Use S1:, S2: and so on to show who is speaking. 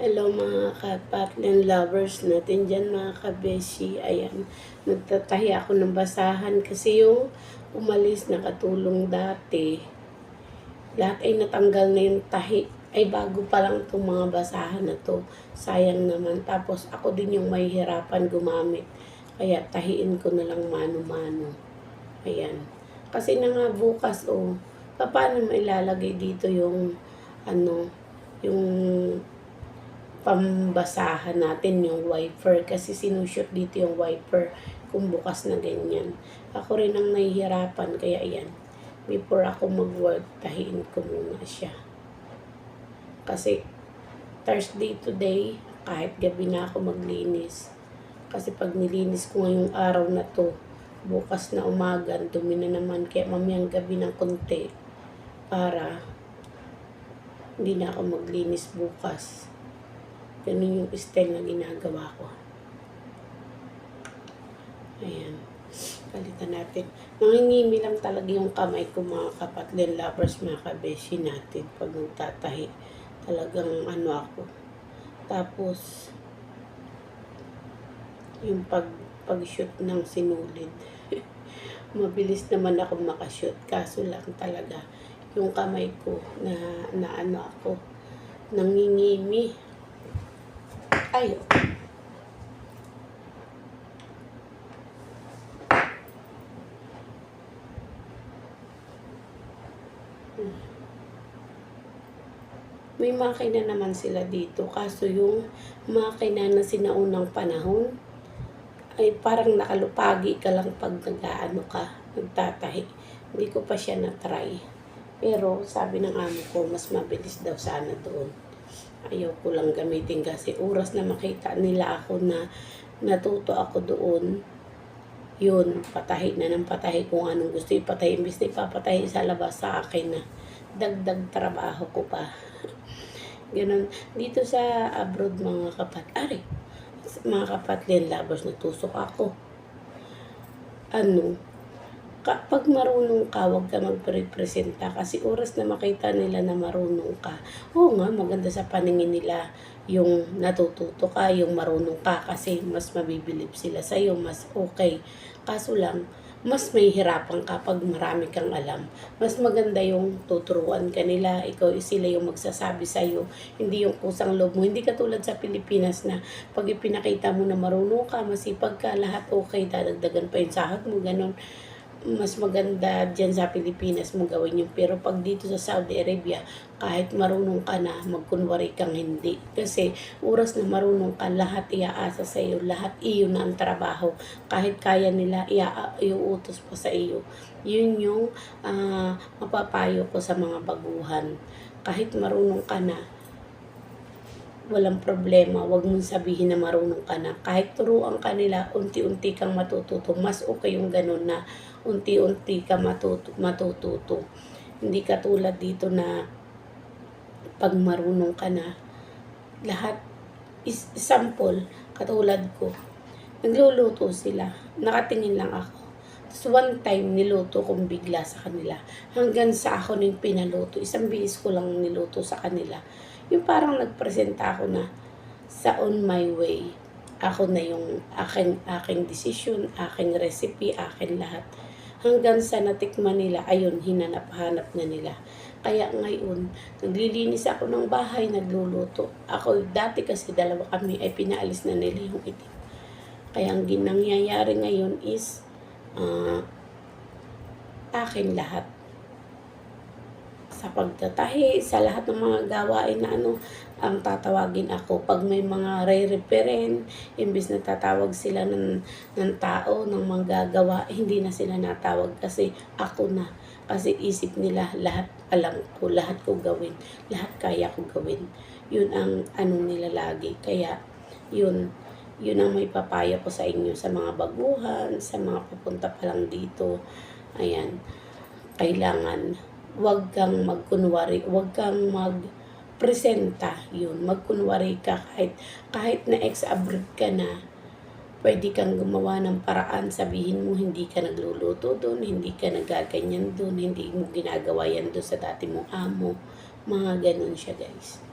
S1: Hello mga ka-Patlin lovers natin dyan mga kabeshi. Ayan, nagtatahi ako ng basahan kasi yung umalis na katulong dati. Lahat ay natanggal na yung tahi. Ay bago pa lang itong mga basahan na to. Sayang naman. Tapos ako din yung may hirapan gumamit. Kaya tahiin ko na lang mano-mano. Ayan. Kasi na nga bukas oh, paano mailalagay dito yung ano, yung pambasahan natin yung wiper kasi sinushoot dito yung wiper kung bukas na ganyan. Ako rin ang nahihirapan kaya yan. Before ako mag-work, tahiin ko muna siya. Kasi Thursday today, kahit gabi na ako maglinis. Kasi pag nilinis ko ngayong araw na to, bukas na umaga, dumi na naman. Kaya mamayang gabi ng konti para hindi na ako maglinis bukas. Ganun yung style na ginagawa ko. Ayan. Palitan natin. Nangingimi lang talaga yung kamay ko mga kapatlin lovers, mga kabeshi natin pag nagtatahi. Talagang ano ako. Tapos, yung pag pag-shoot ng sinulid. Mabilis naman ako makashoot. Kaso lang talaga, yung kamay ko na, na ano ako, nangingimi. Ay, may makina naman sila dito. Kaso yung makina na sinaunang panahon, ay parang nakalupagi ka lang pag nag-ano ka, nagtatahi. Hindi ko pa siya na-try. Pero sabi ng amo ko, mas mabilis daw sana doon. Ayaw ko lang gamitin kasi oras na makita nila ako na natuto ako doon, yun, patahi na ng patahi kung anong gusto ipatahi. Imbis na ipapatahi sa labas sa akin na dagdag trabaho ko pa. Ganun. Dito sa abroad mga kapat, ari, mga kapatlin lovers, natusok ako. Ano, kapag marunong ka, huwag ka magprepresenta kasi oras na makita nila na marunong ka. Oo nga, maganda sa paningin nila yung natututo ka, yung marunong ka kasi mas mabibilib sila sa'yo, mas okay. Kaso lang, mas may hirapan ka pag marami kang alam. Mas maganda yung tuturuan ka nila, ikaw sila yung magsasabi sa'yo, hindi yung kusang loob mo. Hindi katulad sa Pilipinas na pag ipinakita mo na marunong ka, masipag ka, lahat okay, dadagdagan pa yung sahod mo, ganun mas maganda dyan sa Pilipinas mo gawin yun. Pero pag dito sa Saudi Arabia, kahit marunong ka na, magkunwari kang hindi. Kasi oras na marunong ka, lahat iaasa sa iyo, lahat iyo na ang trabaho. Kahit kaya nila, ia, iuutos pa sa iyo. Yun yung uh, mapapayo ko sa mga baguhan. Kahit marunong ka na, walang problema. Huwag mong sabihin na marunong ka na. Kahit turuan ka nila, unti-unti kang matututo. Mas okay yung ganun na unti-unti ka matuto, matututo. Hindi katulad dito na pag marunong ka na, lahat is sample, katulad ko, nagluluto sila, nakatingin lang ako. Tapos one time, niluto kong bigla sa kanila. Hanggang sa ako nung pinaluto, isang bilis ko lang niluto sa kanila. Yung parang nagpresenta ako na sa on my way. Ako na yung aking, aking decision, aking recipe, aking lahat hanggang sa natikman nila, ayun, hinanap-hanap na nila. Kaya ngayon, naglilinis ako ng bahay, nagluluto. Ako, dati kasi dalawa kami, ay pinaalis na nila yung itim. Kaya ang ginangyayari ngayon is, uh, akin lahat sa pagtatahi, sa lahat ng mga gawain na ano, ang tatawagin ako. Pag may mga re-referent, imbis na tatawag sila ng, ng tao, ng manggagawa, hindi na sila natawag kasi ako na. Kasi isip nila, lahat alam ko, lahat ko gawin, lahat kaya ko gawin. Yun ang ano nila lagi. Kaya, yun, yun ang may papaya ko sa inyo, sa mga baguhan, sa mga pupunta pa lang dito. Ayan, kailangan wag kang magkunwari, wag kang magpresenta yun, magkunwari ka kahit, kahit na ex-abroad ka na, pwede kang gumawa ng paraan, sabihin mo hindi ka nagluluto doon, hindi ka nagaganyan doon, hindi mo ginagawa yan doon sa dati mong amo, mga ganun siya guys.